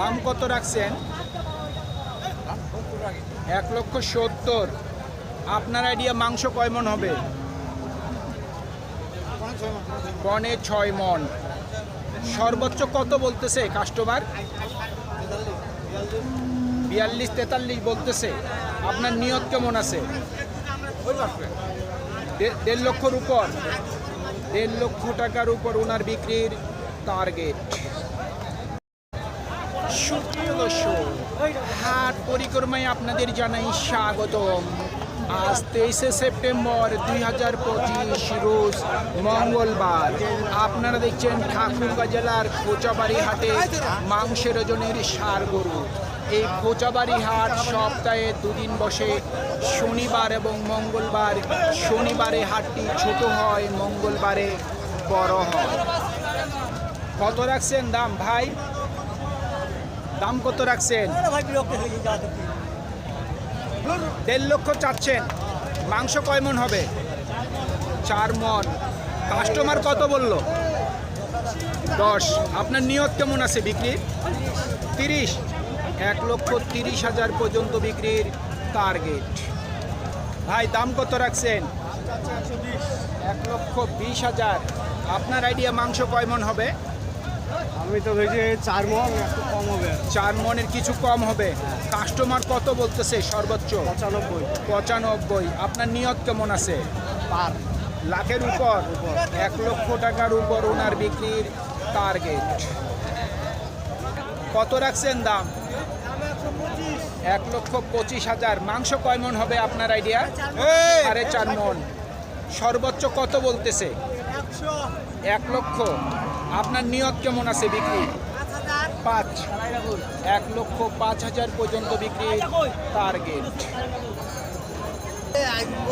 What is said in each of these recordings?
দাম কত রাখছেন? এক লক্ষ সত্তর। আপনার আইডিয়া মাংস কয় মন হবে? পনে ছয় মন। সর্বোচ্চ কত বলতেছে কাস্টমার বিয়াল্লিশ, তেতাল্লিশ বলতেছে। আপনার নিয়ত কেমন আছে? দেড় লক্ষর উপর। দেড় লক্ষ টাকার উপর ওনার বিক্রির টার্গেট সুপ্রিয় দর্শক, হাট পরিক্রমায় আপনাদের জানাই স্বাগতম। আজ তেইশে সেপ্টেম্বর দুই হাজার পঁচিশ, রোজ মঙ্গলবার। আপনারা দেখছেন ঠাকুরগা জেলার কোচাবাড়ি হাটে মাংসের ওজনের সার গরু। এই কোচাবাড়ি হাট সপ্তাহে দুদিন বসে। শনিবার এবং মঙ্গলবার, শনিবারে হাটটি ছোট হয়, মঙ্গলবারে বড় হয়। কত রাখছেন দাম ভাই? দাম কত রাখছেন? দেড় লক্ষ চাচ্ছেন। মাংস কয় মন হবে? চার মন। কাস্টমার কত বলল? দশ। আপনার নিয়ত কেমন আছে বিক্রি তিরিশ। এক লক্ষ তিরিশ হাজার পর্যন্ত বিক্রির টার্গেট ভাই দাম কত রাখছেন? এক লক্ষ বিশ হাজার। আপনার আইডিয়া মাংস কয় মন হবে? আমি তো ভেবেছি চার মন একটু কম হবে। চার মনের কিছু কম হবে। কাস্টমার কত বলতেছে সর্বোচ্চ? পঁচানব্বই। পঁচানব্বই। আপনার নিয়ত কেমন আছে? পার। লাখের উপর? এক লক্ষ টাকার উপর ওনার বিক্রির টার্গেট কত রাখছেন দাম? এক লক্ষ পঁচিশ হাজার। মাংস কয় মন হবে আপনার আইডিয়া সাড়ে চার মন। সর্বোচ্চ কত বলতেছে? এক লক্ষ। আপনার নিয়ত কেমন আছে বিক্রি? পাঁচ। এক লক্ষ পাঁচ হাজার পর্যন্ত বিক্রি টার্গেট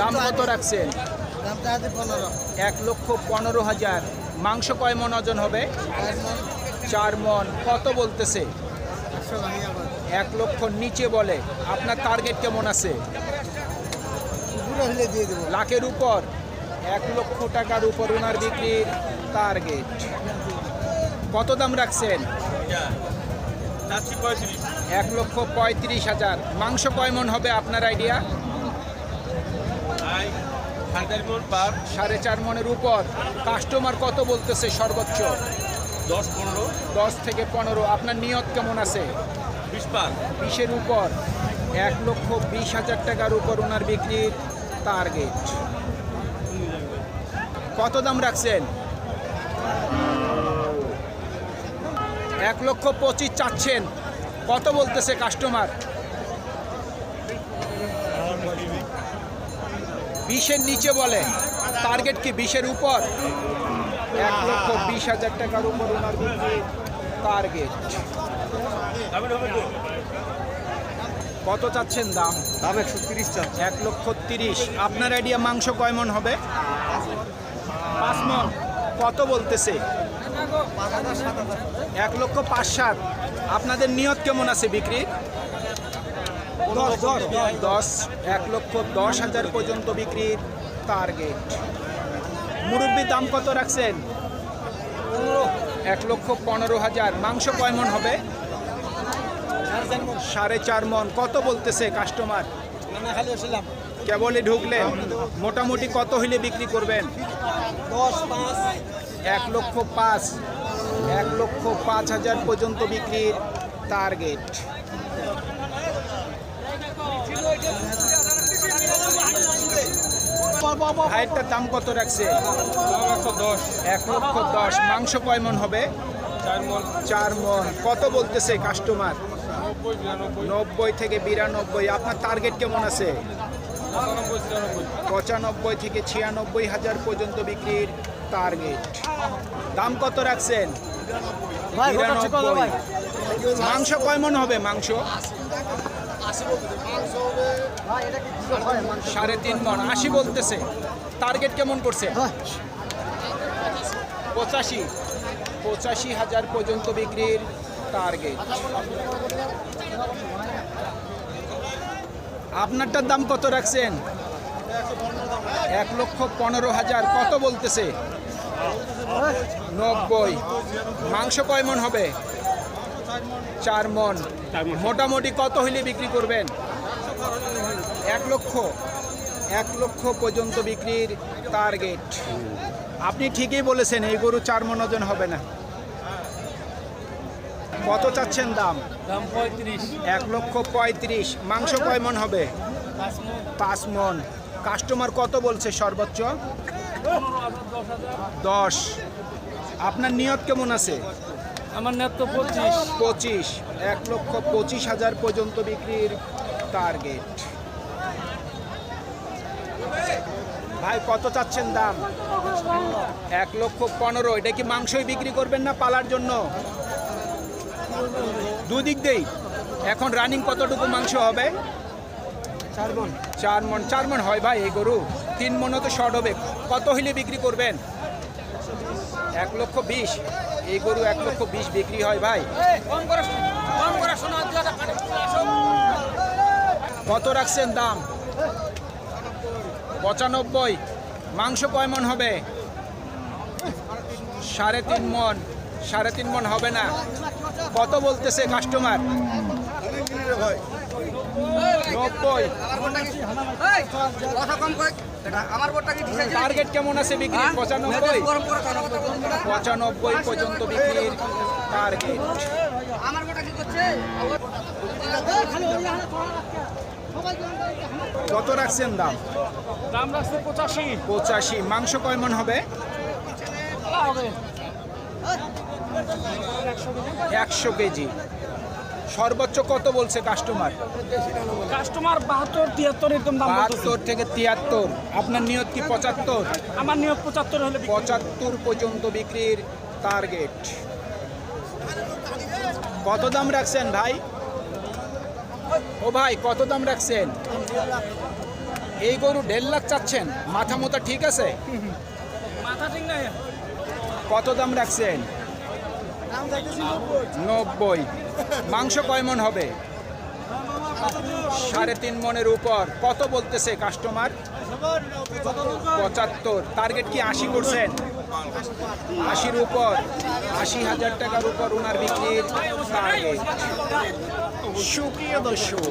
দাম কত রাখছেন? এক লক্ষ পনেরো হাজার। মাংস কয় মন ওজন হবে? চার মন। কত বলতেছে? এক লক্ষ নিচে বলে। আপনার টার্গেট কেমন আছে? লাখের উপর। এক লক্ষ টাকার উপর ওনার বিক্রির টার্গেট কত দাম রাখছেন? এক লক্ষ পঁয়ত্রিশ হাজার। মাংস কয় মন হবে আপনার আইডিয়া সাড়ে চার মনের উপর। কাস্টমার কত বলতেছে সর্বোচ্চ? দশ পনেরো দশ থেকে পনেরো। আপনার নিয়ত কেমন আছে? বিশের উপর। এক লক্ষ বিশ হাজার টাকার উপর ওনার বিক্রির টার্গেট কত দাম রাখছেন? এক লক্ষ পঁচিশ চাচ্ছেন। কত বলতেছে কাস্টমার বিশের নিচে বলে। টার্গেট কি বিশের উপর? এক লক্ষ বিশ হাজার টাকার উপর টার্গেট কত চাচ্ছেন দাম? দাম একশো তিরিশ চাচ্ছে। এক লক্ষ তিরিশ। আপনার আইডিয়া মাংস কয় মন হবে? পাঁচ মন কত বলতেছে? এক লক্ষ পাঁচ সাত। আপনাদের নিয়ত কেমন আছে বিক্রি? দশ এক লক্ষ দশ হাজার পর্যন্ত বিক্রির টার্গেট মুরব্বীর দাম কত রাখছেন? এক লক্ষ পনেরো হাজার। মাংস কয় মন হবে? সাড়ে চার মন। কত বলতেছে কাস্টমার কেবলই ঢুকলেন। মোটামুটি কত হইলে বিক্রি করবেন? এক লক্ষ পাঁচ এক লক্ষ পাঁচ হাজার পর্যন্ত বিক্রির টার্গেট ভাইয়েরটার দাম কত রাখছে? দশ এক লক্ষ দশ। মাংস কয় মন হবে? চার মন। কত বলতেছে কাস্টমার নব্বই থেকে বিরানব্বই। আপনার টার্গেট কেমন আছে? পঁচানব্বই থেকে ছিয়ানব্বই হাজার পর্যন্ত বিক্রির টার্গেট দাম কত রাখছেন? মাংস কয় মন হবে মাংস? সাড়ে তিন মন। আশি বলতেছে। টার্গেট কেমন করছে? পঁচাশি। পঁচাশি হাজার পর্যন্ত বিক্রির টার্গেট আপনারটার দাম কত রাখছেন? এক লক্ষ পনেরো হাজার। কত বলতেছে? নব্বই। মাংস কয় মন হবে? চার মন। মোটামুটি কত হইলে বিক্রি করবেন? এক লক্ষ। এক লক্ষ পর্যন্ত বিক্রির টার্গেট আপনি ঠিকই বলেছেন, এই গরু চার মন ওজন হবে না। কত চাচ্ছেন দাম? দাম পঁয়ত্রিশ। এক লক্ষ পঁয়ত্রিশ। মাংস কয় মন হবে? পাঁচ মন। কাস্টমার কত বলছে সর্বোচ্চ? দশ। আপনার নিয়ত কেমন আছে? আমার নেট তো পঁচিশ। পঁচিশ। এক লক্ষ পঁচিশ হাজার পর্যন্ত বিক্রির টার্গেট ভাই কত চাচ্ছেন দাম? এক লক্ষ পনেরো। এটা কি মাংসই বিক্রি করবেন না পালার জন্য? দুদিক দেই এখন রানিং কতটুকু মাংস হবে? চার মন চার মন চার মন হয় ভাই এই গরু। তিন মনও তো শর্ট হবে। কত হইলে বিক্রি করবেন? এক লক্ষ বিশ। এই গরু এক লক্ষ বিশ বিক্রি হয় ভাই। কত রাখছেন দাম? পঁচানব্বই। মাংস কয় মন হবে? সাড়ে তিন মন সাড়ে তিন মন হবে না। কত বলতেছে কাস্টমার নব্বই। টার্গেট কেমন আছে বিক্রি পঁচানব্বই? পঁচানব্বই পর্যন্ত বিক্রির টার্গেট কত রাখছেন দাম? দাম রাখছে পঁচাশি। পঁচাশি। মাংস কয় মন হবে? হবে। একশো কেজি। সর্বোচ্চ কত বলছে কাস্টমার কাস্টমার বাহাত্তর তিয়াত্তর এরকম দাম বাহাত্তর থেকে তিয়াত্তর। আপনার নিয়ত কি পঁচাত্তর? আমার নিয়োগ পঁচাত্তর হলে পঁচাত্তর পর্যন্ত বিক্রির টার্গেট কত দাম রাখছেন ভাই? ও ভাই কত দাম রাখছেন? এই গরু দেড় লাখ চাচ্ছেন। মাথা মোতা ঠিক আছে? মাথা ঠিক নাই। কত দাম রাখছেন? নব্বই। মাংস কয় মন হবে? সাড়ে তিন মনের উপর। কত বলতেছে কাস্টমার পঁচাত্তর। টার্গেট কি আশি করছেন? আশির উপর। আশি হাজার টাকার উপর ওনার বিক্রির টার্গেট সুপ্রিয় দর্শক